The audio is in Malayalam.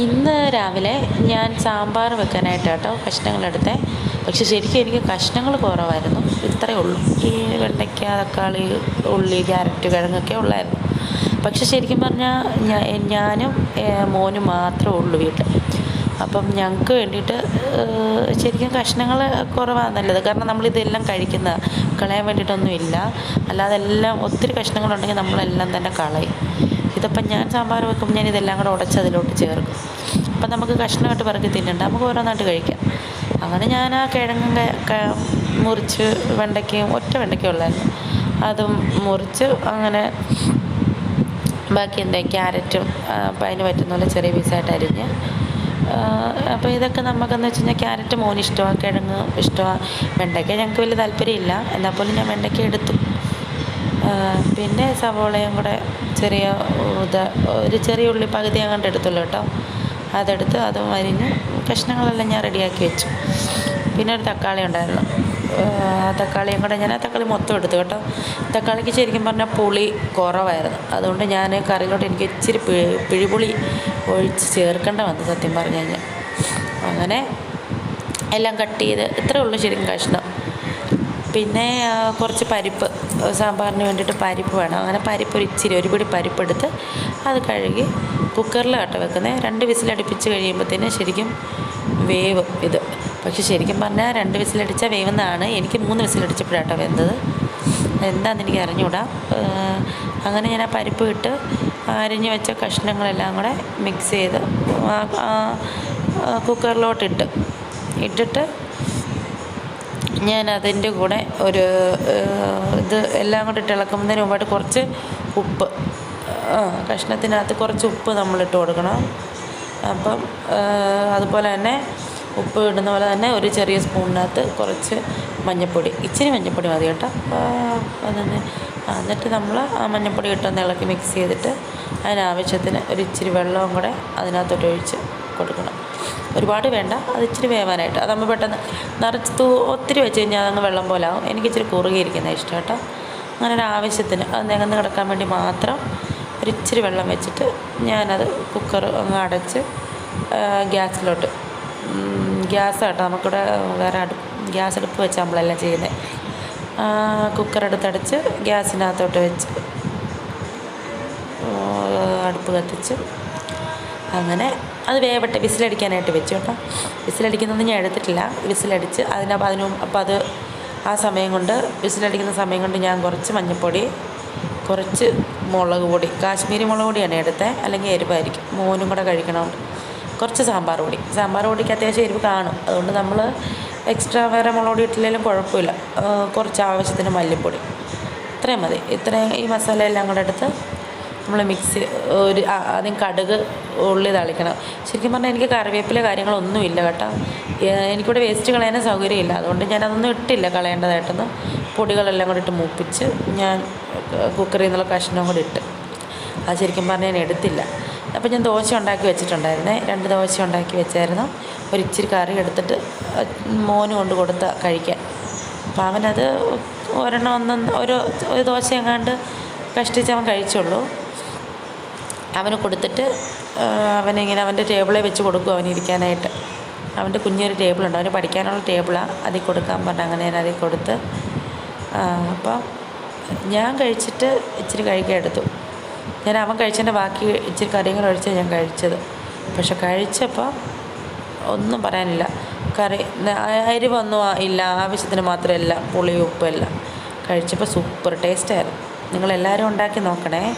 ഇന്ന് രാവിലെ ഞാൻ സാമ്പാർ വെക്കാനായിട്ട് കേട്ടോ കഷ്ണങ്ങളെടുത്തേ. പക്ഷെ ശരിക്കും എനിക്ക് കഷ്ണങ്ങൾ കുറവായിരുന്നു. ഇത്രയേ ഉള്ളൂ. ഈ വെണ്ടയ്ക്ക തക്കാളി ഉള്ളി ക്യാരറ്റ് കിഴങ്ങൊക്കെ ഉള്ളായിരുന്നു. പക്ഷെ ശരിക്കും പറഞ്ഞാൽ ഞാനും മോനും മാത്രമേ ഉള്ളൂ വീട്ടിൽ. അപ്പം ഞങ്ങൾക്ക് വേണ്ടിയിട്ട് ശരിക്കും കഷ്ണങ്ങൾ കുറവാണ് നല്ലത്. കാരണം നമ്മളിതെല്ലാം കഴിക്കുന്ന കളയാൻ വേണ്ടിയിട്ടൊന്നുമില്ല. അല്ലാതെ എല്ലാം ഒത്തിരി കഷ്ണങ്ങളുണ്ടെങ്കിൽ നമ്മളെല്ലാം തന്നെ കളയും. ഇതിപ്പം ഞാൻ സാമ്പാർ വെക്കുമ്പോൾ ഞാൻ ഇതെല്ലാം കൂടെ ഉടച്ച് അതിലോട്ട് ചേർക്കും. അപ്പം നമുക്ക് കഷ്ണമായിട്ട് പറക്കി തിന്നണ്ട. നമുക്ക് ഓരോന്നായിട്ട് കഴിക്കാം. അങ്ങനെ ഞാൻ ആ കിഴങ്ങും ക- ക- മുറിച്ച് വെണ്ടയ്ക്കയും ഒറ്റ വെണ്ടയ്ക്ക ഉള്ളായിരുന്നു. അതും മുറിച്ച് അങ്ങനെ ബാക്കി എന്താ ക്യാരറ്റും അപ്പം അതിന് പറ്റുന്ന പോലെ ചെറിയ പീസായിട്ട് അരിഞ്ഞ് അപ്പോൾ ഇതൊക്കെ നമുക്കെന്ന് വെച്ച് കഴിഞ്ഞാൽ ക്യാരറ്റ് മോന് ഇഷ്ടമാണ് കിഴങ്ങ് ഇഷ്ടമാണ്. വെണ്ടയ്ക്ക ഞങ്ങൾക്ക് വലിയ താല്പര്യമില്ല. എന്നാൽ പോലും ഞാൻ വെണ്ടയ്ക്ക എടുത്തു. പിന്നെ സവോളയും കൂടെ ചെറിയ ഇത് ഒരു ചെറിയ ഉള്ളി പകുതി അങ്ങോട്ട് എടുത്തുള്ളൂ കേട്ടോ. അതെടുത്ത് അതും അരിഞ്ഞ് കഷ്ണങ്ങളെല്ലാം ഞാൻ റെഡിയാക്കി വെച്ചു. പിന്നെ ഒരു തക്കാളി ഉണ്ടായിരുന്നു. ആ തക്കാളിയും കൂടെ ഞാൻ ആ തക്കാളി മൊത്തം എടുത്തു കേട്ടോ. തക്കാളിക്ക് ശരിക്കും പറഞ്ഞാൽ പുളി കുറവായിരുന്നു. അതുകൊണ്ട് ഞാൻ കറിയിലോട്ട് എനിക്ക് ഇച്ചിരി പിഴി പിഴിപുളി ഒഴിച്ച് ചേർക്കേണ്ട വന്നു സത്യം പറഞ്ഞു കഴിഞ്ഞാൽ. അങ്ങനെ എല്ലാം കട്ട് ചെയ്ത് ഇത്രയേ ഉള്ളൂ ശരിക്കും കഷ്ണം. പിന്നെ കുറച്ച് പരിപ്പ് സാമ്പാറിന് വേണ്ടിയിട്ട് പരിപ്പ് വേണം. അങ്ങനെ പരിപ്പ് ഒരു ഇച്ചിരി ഒരു പിടി പരിപ്പെടുത്ത് അത് കഴുകി കുക്കറിലാട്ടോ വെക്കുന്നത് രണ്ട് വിസിലടുപ്പിച്ച് കഴിയുമ്പോഴത്തേന് ശരിക്കും വേവ് ഇത്. പക്ഷെ ശരിക്കും പറഞ്ഞാൽ രണ്ട് വിസിലടിച്ചാൽ വേവുന്നതാണ്. എനിക്ക് മൂന്ന് വിസിലടിച്ചപ്പോഴാട്ടോ വെന്തത്. എന്താണെന്ന് എനിക്ക് അറിഞ്ഞുകൂടാ അങ്ങനെ ഞാൻ ആ പരിപ്പ് ഇട്ട് അരിഞ്ഞ് വെച്ച കഷ്ണങ്ങളെല്ലാം കൂടെ മിക്സ് ചെയ്ത് കുക്കറിലോട്ടിട്ട് ഇട്ടിട്ട് ഞാൻ അതിന്റെ കൂടെ ഒരു ഇത് എല്ലാം കൂടെ ഇട്ട് ഇളക്കുന്നതിന് മുമ്പായിട്ട് കുറച്ച് ഉപ്പ്. കഷ്ണത്തിനകത്ത് കുറച്ച് ഉപ്പ് നമ്മളിട്ട് കൊടുക്കണം. അപ്പം അതുപോലെ തന്നെ ഉപ്പ് ഇടുന്ന പോലെ തന്നെ ഒരു ചെറിയ സ്പൂണിനകത്ത് കുറച്ച് മഞ്ഞൾപ്പൊടി ഇച്ചിരി മഞ്ഞൾപ്പൊടി മതി കേട്ടോ. അതൊന്ന്. തന്നെ എന്നിട്ട് നമ്മൾ ആ മഞ്ഞൾപ്പൊടി ഇട്ടൊന്ന് ഇളക്കി മിക്സ് ചെയ്തിട്ട് അതിനാവശ്യത്തിന് ഒരു ഇച്ചിരി വെള്ളവും കൂടെ അതിനകത്തോട്ട് ഒഴിച്ച് കൊടുക്കണം. ഒരുപാട് വേണ്ട. അത് ഇച്ചിരി വേവാനായിട്ട്. അതാകുമ്പോൾ പെട്ടെന്ന് നിറച്ച് ഒത്തിരി വെച്ച് കഴിഞ്ഞാൽ അതങ്ങ് വെള്ളം പോലെ ആവും. എനിക്ക് ഇച്ചിരി കുറുകിയിരിക്കുന്ന ഇഷ്ടം കേട്ടോ. അങ്ങനെ ഒരു ആവശ്യത്തിന് അത് നികന്ന് കിടക്കാൻ വേണ്ടി മാത്രം ഒരിച്ചിരി വെള്ളം വെച്ചിട്ട് ഞാനത് കുക്കർ അങ്ങ് അടച്ച് ഗ്യാസിലോട്ട്. ഗ്യാസ് കേട്ടോ. നമുക്കിവിടെ വേറെ ഗ്യാസ് അടുപ്പ് വെച്ച് നമ്മളെല്ലാം ചെയ്യുന്നത് കുക്കർ എടുത്തടച്ച് ഗ്യാസിനകത്തോട്ട് വെച്ച് അടുപ്പ് കത്തിച്ച് അങ്ങനെ അത് വേവട്ടെ വിസിലടിക്കാനായിട്ട് വെച്ചു കേട്ടോ. വിസിലടിക്കുന്നതൊന്നും ഞാൻ എടുത്തിട്ടില്ല. വിസിലടിച്ച് അതിന്റെ അതിന് അപ്പം അത് ആ സമയം കൊണ്ട് വിസിലടിക്കുന്ന സമയം കൊണ്ട് ഞാൻ കുറച്ച് മഞ്ഞൾപ്പൊടി കുറച്ച് മുളക് പൊടി കാശ്മീരി മുളക് പൊടിയാണ് എടുത്തത് അല്ലെങ്കിൽ എരിവായിരിക്കും. മോനും കൂടെ കഴിക്കണമുണ്ട് കുറച്ച് സാമ്പാർ പൊടി. സാമ്പാർ പൊടിക്ക് അത്യാവശ്യം എരിവ് കാണും. അതുകൊണ്ട് നമ്മൾ എക്സ്ട്രാ വേറെ മുളക് പൊടി ഇട്ടില്ലെങ്കിലും കുഴപ്പമില്ല. കുറച്ച് ആവശ്യത്തിന് മല്ലിപ്പൊടി. ഇത്രയും മതി. ഇത്രയും ഈ മസാല എല്ലാം കൂടെ എടുത്ത് നമ്മൾ മിക്സ് ഒരു ആദ്യം കടുക് ഉള്ളി തളിക്കണം. ശരിക്കും പറഞ്ഞാൽ എനിക്ക് കറിവേപ്പില കാര്യങ്ങളൊന്നുമില്ല കേട്ടോ. എനിക്കിവിടെ വേസ്റ്റ് കളയാനും സൗകര്യമില്ല. അതുകൊണ്ട് ഞാനതൊന്നും ഇട്ടില്ല കളയേണ്ടതായിട്ടൊന്നും. പൊടികളെല്ലാം കൂടി ഇട്ട് മൂപ്പിച്ച് ഞാൻ കുക്കറിൽ നിന്നുള്ള കഷ്ണം കൂടി ഇട്ട്. അത് ശരിക്കും പറഞ്ഞാൽ ഞാൻ എടുത്തില്ല. അപ്പോൾ ഞാൻ ദോശ ഉണ്ടാക്കി വെച്ചിട്ടുണ്ടായിരുന്നേ. രണ്ട് ദോശ ഉണ്ടാക്കി വെച്ചായിരുന്നു. ഒരിച്ചിരി കറി എടുത്തിട്ട് മോന് കൊണ്ട് കൊടുത്ത കഴിക്കാൻ. അപ്പോൾ അവനത് ഒരെണ്ണം ഒന്നും ഒരു ഒരു ദോശ എങ്ങാണ്ട് കഷ്ടിച്ച് അവൻ കഴിച്ചുള്ളൂ. അവന് കൊടുത്തിട്ട് അവനിങ്ങനെ അവന്റെ ടേബിളിൽ വെച്ച് കൊടുക്കും അവന് ഇരിക്കാനായിട്ട്. അവന്റെ കുഞ്ഞൊരു ടേബിളുണ്ട്. അവന് പഠിക്കാനുള്ള ടേബിളാണ് അതിൽ കൊടുക്കാൻ പറഞ്ഞു അങ്ങനെ ഞാൻ അതിൽ കൊടുത്ത് അപ്പം ഞാൻ കഴിച്ചിട്ട് ഇച്ചിരി കഴിക്കാൻ എടുത്തു. ഞാൻ അവൻ കഴിച്ചതിന്റെ ബാക്കി ഇച്ചിരി കറിയും ഒഴിച്ച് ഞാൻ കഴിച്ചത്. പക്ഷെ കഴിച്ചപ്പോൾ ഒന്നും പറയാനില്ല. കറി ന- എരിവൊന്നും ആ- ഇല്ല. ആവശ്യത്തിന് മാത്രമല്ല. പുളി ഉപ്പെല്ലാം കഴിച്ചപ്പോൾ സൂപ്പർ ടേസ്റ്റായിരുന്നു നിങ്ങളെല്ലാവരും ഉണ്ടാക്കി നോക്കണേ.